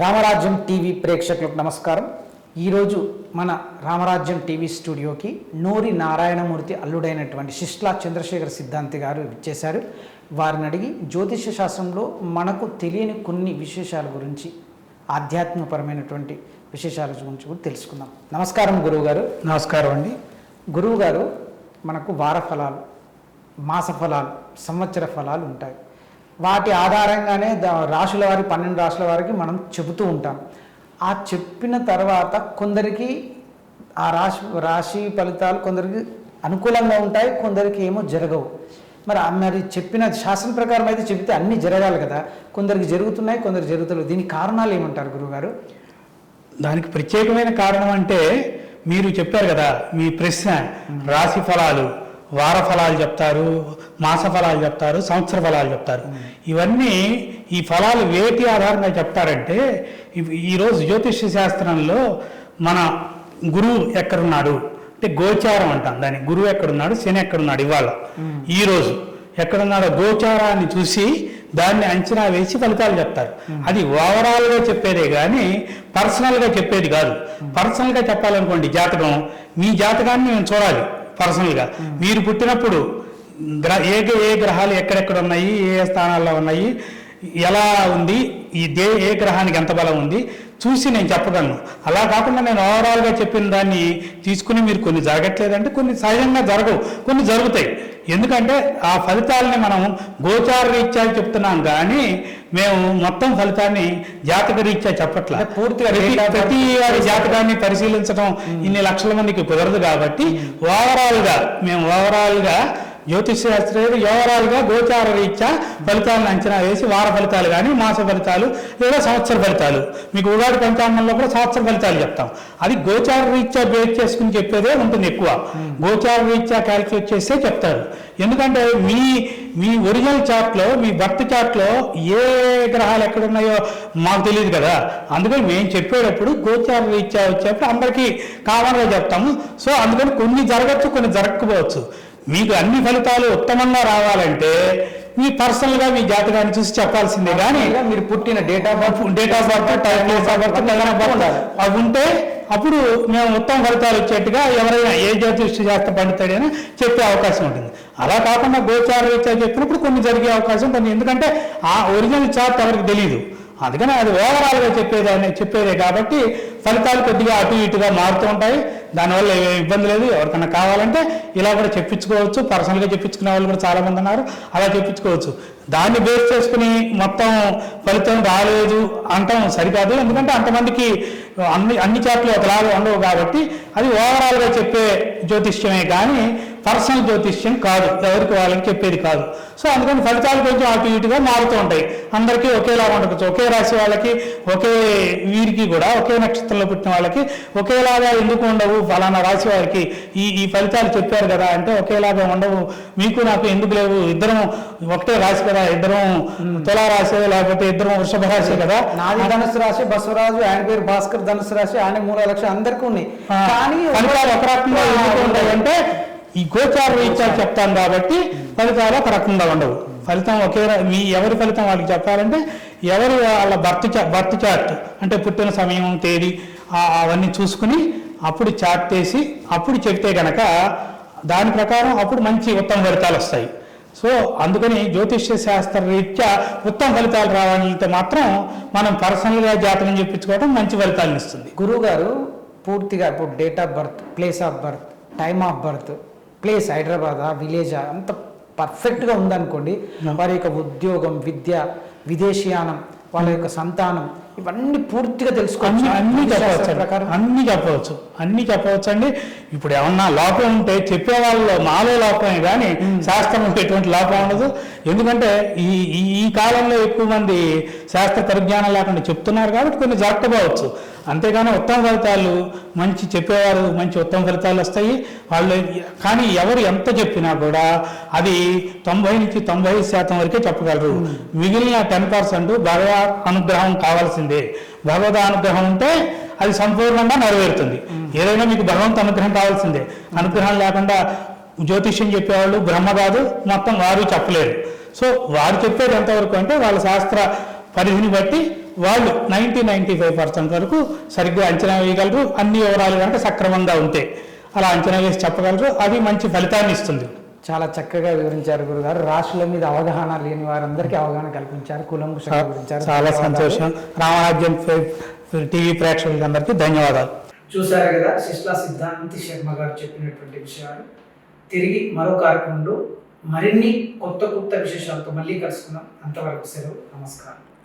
రామరాజ్యం TV ప్రేక్షకులకు నమస్కారం. ఈరోజు మన రామరాజ్యం టీవీ స్టూడియోకి నూరి నారాయణమూర్తి అల్లుడైనటువంటి శిష్లా చంద్రశేఖర్ సిద్ధాంతి గారు ఇచ్చేశారు వారిని అడిగి జ్యోతిష శాస్త్రంలో మనకు తెలియని కొన్ని విశేషాల గురించి ఆధ్యాత్మికపరమైనటువంటి విశేషాల గురించి కూడా తెలుసుకుందాం. నమస్కారం గురువు గారు నమస్కారం అండి. గురువు గారు మనకు వార ఫలాలు మాస ఫలాలు సంవత్సర ఫలాలు ఉంటాయి. వాటి ఆధారంగానే దా- రాశుల వారి పన్నెండు రాశుల వారికి మనం చెబుతూ ఉంటాం. ఆ చెప్పిన తర్వాత కొందరికి ఆ రాశి రాశి ఫలితాలు కొందరికి అనుకూలంగా ఉంటాయి కొందరికి ఏమో జరగవు. మరి మరి చెప్పిన శాస్త్రం ప్రకారం అయితే చెబితే అన్నీ జరగాలి కదా. కొందరికి జరుగుతున్నాయి కొందరికి జరుగుతలేదు దీనికి కారణాలు ఏమంటారు గురువుగారు? దానికి ప్రత్యేకమైన కారణం అంటే మీరు చెప్పారు కదా మీ ప్రశ్న రాశి ఫలాలు వార ఫలాలు చెప్తారు మాస ఫలాలు చెప్తారు సంవత్సర ఫలాలు చెప్తారు. ఇవన్నీ ఈ ఫలాలు వేటి ఆధారంగా చెప్తారంటే ఈరోజు జ్యోతిష్య శాస్త్రంలో మన గురువు ఎక్కడున్నాడు? అంటే గోచారం అంటాం దాని గురువు ఎక్కడున్నాడు? శని ఎక్కడున్నాడు ఇవాళ? ఈ రోజు ఎక్కడున్నాడో గోచారాన్ని చూసి దాన్ని అంచనా వేసి ఫలితాలు చెప్తారు. అది ఓవరాల్గా చెప్పేదే కానీ పర్సనల్గా చెప్పేది కాదు. పర్సనల్గా చెప్పాలనుకోండి జాతకం మీ జాతకాన్ని మేము చూడాలి. పర్సనల్గా. మీరు పుట్టినప్పుడు ఏ ఏ గ్రహాలు ఎక్కడెక్కడ ఉన్నాయి ఏ ఏ స్థానాల్లో ఉన్నాయి ఎలా ఉంది ఈ దే ఏ గ్రహానికి ఎంత బలం ఉంది చూసి నేను చెప్పగలను. అలా కాకుండా నేను ఓవరాల్గా చెప్పిన దాన్ని తీసుకుని మీరు కొన్ని జరగట్లేదంటే కొన్ని సహజంగా జరగవు. కొన్ని జరుగుతాయి. ఎందుకంటే ఆ ఫలితాలని మనం గోచార రీత్యా చెప్తున్నాం కానీ మేము మొత్తం ఫలితాన్ని జాతక రీత్యా చెప్పట్లా. అంటే పూర్తిగా ప్రతి వారి జాతకాన్ని పరిశీలించడం ఇన్ని లక్షల మందికి కుదరదు కాబట్టి ఓవరాల్గా మేము ఓవరాల్గా జ్యోతిష్ శాస్త్రం ఓవరాల్గా గోచార రీత్యా ఫలితాలను అంచనా వేసి వార ఫలితాలు కానీ మాస ఫలితాలు లేదా సంవత్సర ఫలితాలు. మీకు ఉగాది పంచాంగంలో కూడా సంవత్సర ఫలితాలు చెప్తాం. అది గోచార రీత్యా బేస్ చేసుకుని చెప్పేదే ఉంటుంది ఎక్కువ. గోచార రీత్యా క్యాలిక్యులేట్ చేస్తే చెప్తారు. ఎందుకంటే మీ మీ ఒరిజినల్ చార్ట్లో మీ బర్త్ చార్ట్లో ఏ గ్రహాలు ఎక్కడున్నాయో మాకు తెలియదు కదా. అందుకని మేము చెప్పేటప్పుడు గోచార రీత్యా వచ్చేటప్పుడు అందరికీ కామన్గా చెప్తాము. సో అందుకని కొన్ని జరగచ్చు కొన్ని జరగకపోవచ్చు. మీకు అన్ని ఫలితాలు ఉత్తమంగా రావాలంటే మీ పర్సనల్గా మీ జాతకాన్ని చూసి చెప్పాల్సిందే. కానీ మీరు పుట్టిన date of birth date of birth time of birth అవి ఉంటే అప్పుడు మేము ఉత్తమ ఫలితాలు వచ్చేట్టుగా ఎవరైనా ఏ జ్యోతిష్య శాస్త్ర పండితుడైనా చెప్పే అవకాశం ఉంటుంది. అలా కాకుండా గోచార రీత్యా చెప్పినప్పుడు కొన్ని జరిగే అవకాశం కొన్ని ఎందుకంటే ఆ ఒరిజినల్ చార్ట్ ఎవరికి తెలియదు అందుకని అది ఓవరాల్గా చెప్పేదాన్ని చెప్పేదే కాబట్టి ఫలితాలు కొద్దిగా అటు ఇటుగా మారుతూ ఉంటాయి. దానివల్ల ఏ ఇబ్బంది లేదు. ఎవరికైనా కావాలంటే ఇలా కూడా చెప్పించుకోవచ్చు. పర్సనల్గా చెప్పించుకునే వాళ్ళు కూడా చాలామంది ఉన్నారు. అలా చెప్పించుకోవచ్చు. దాన్ని బేస్ చేసుకుని మొత్తం ఫలితం రాలేదు అంటాం సరికాదు. ఎందుకంటే అంతమందికి అన్ని అన్ని చాట్లు ఒకలాగా ఉండవు కాబట్టి అది ఓవరాల్గా చెప్పే జ్యోతిష్యమే కానీ పర్సనల్ జ్యోతిష్యం కాదు. ఎవరికి వాళ్ళకి చెప్పేది కాదు. సో అందుకని ఫలితాలు కొంచెం అటు ఇటుగా మారుతూ ఉంటాయి. అందరికీ ఒకేలా ఉండవచ్చు ఒకే రాశి వాళ్ళకి ఒకే వీరికి కూడా ఒకే నక్షత్రం నక్షత్రంలో పుట్టిన వాళ్ళకి ఒకేలాగా ఎందుకు ఉండవు? ఫలానా రాశి వారికి ఈ ఈ ఫలితాలు చెప్పారు కదా అంటే ఒకేలాగా ఉండవు. మీకు నాకు ఎందుకు లేవు? ఇద్దరం ఒకటే రాశి కదా ఇద్దరం తులా రాశి లేకపోతే ఇద్దరం వృషభ రాశి కదా. నాది ధనుసు రాశి బసవరాజు ఆయన పేరు భాస్కర్ ధనుసు రాశి ఆయన మూడు లక్షలు అందరికీ ఉన్నాయి. కానీ ఫలితాలు ఒక రకంగా ఎందుకు ఉంటాయి అంటే ఈ గోచార రీత్యా చెప్తాం కాబట్టి ఫలితాలు ఒక రకంగా ఉండవు. ఫలితం ఒకే మీ ఎవరి ఫలితం వాళ్ళకి చెప్పాలంటే ఎవరి వాళ్ళ భర్త భర్త చార్ట్ అంటే పుట్టిన సమయం తేదీ అవన్నీ చూసుకుని అప్పుడు చార్ట్ వేసి అప్పుడు చెప్తే గనక దాని ప్రకారం అప్పుడు మంచి ఉత్తమ ఫలితాలు వస్తాయి. సో అందుకని జ్యోతిష్య శాస్త్ర రీత్యా ఉత్తమ ఫలితాలు రావాలంటే మాత్రం మనం పర్సనల్గా జాతకం చెప్పించుకోవడం మంచి ఫలితాలను ఇస్తుంది. గురువు గారు పూర్తిగా ఇప్పుడు date of birth place of birth time of birth place హైదరాబాదా విలేజా అంత పర్ఫెక్ట్గా ఉందనుకోండి వారి యొక్క ఉద్యోగం విద్య విదేశీయానం వాళ్ళ యొక్క సంతానం ఇవన్నీ పూర్తిగా తెలుసుకోవచ్చు. అన్ని చెప్పవచ్చు ప్రకారం. అన్ని చెప్పవచ్చు. అన్ని చెప్పవచ్చు అండి ఇప్పుడు ఏమన్నా లోపం ఉంటే చెప్పే వాళ్ళలో మాలో లోపమే కానీ శాస్త్రం ఎటువంటి లోపం ఉండదు. ఎందుకంటే ఈ ఈ కాలంలో ఎక్కువ మంది శాస్త్ర పరిజ్ఞానం లేకుండా చెప్తున్నారు కాబట్టి కొన్ని జరగకపోవచ్చు. అంతేగాని ఉత్తమ ఫలితాలు మంచి చెప్పేవారు మంచి ఉత్తమ ఫలితాలు వస్తాయి. వాళ్ళు కానీ ఎవరు ఎంత చెప్పినా కూడా అది తొంభై నుంచి తొంభై ఐదు శాతం వరకే చెప్పగలరు. మిగిలిన టెన్ పర్సెంట్ భగవా అనుగ్రహం కావాల్సిందే. భగవద్ అనుగ్రహం ఉంటే అది సంపూర్ణంగా నెరవేరుతుంది. ఏదైనా మీకు భగవంతు అనుగ్రహం కావాల్సిందే. అనుగ్రహం లేకుండా జ్యోతిష్యం చెప్పేవాళ్ళు బ్రహ్మ కాదు మొత్తం వారు చెప్పలేరు. సో వారు చెప్పేది ఎంతవరకు అంటే వాళ్ళ శాస్త్ర పరిధిని బట్టి వాళ్ళు నైంటీ నైంటీ ఫైవ్ పర్సెంట్ వరకు సరిగ్గా అంచనా వేయగలరు. అన్ని వివరాలు కనుక సక్రమంగా ఉంటే అలా అంచనా వేసి చెప్పగలరు. అది మంచి ఫలితాన్ని ఇస్తుంది. చాలా చక్కగా వివరించారు గురుగారు. రాశుల మీద అవగాహన లేని వారందరికీ అవగాహన కల్పించారు. వివరించారు చాలా సంతోషం. రామరాజ్యం టీవీ ప్రేక్షకులందరికీ ధన్యవాదాలు. చూశారు కదా శిష్లా సిద్ధాంతి శర్మ గారు చెప్పినటువంటి విషయాలు. తిరిగి మరో కార్యక్రమంలో మరిన్ని కొత్త కొత్త విశేషాలతో మళ్ళీ కలుసుకున్నాం అంతవరకు సెలవు. నమస్కారం.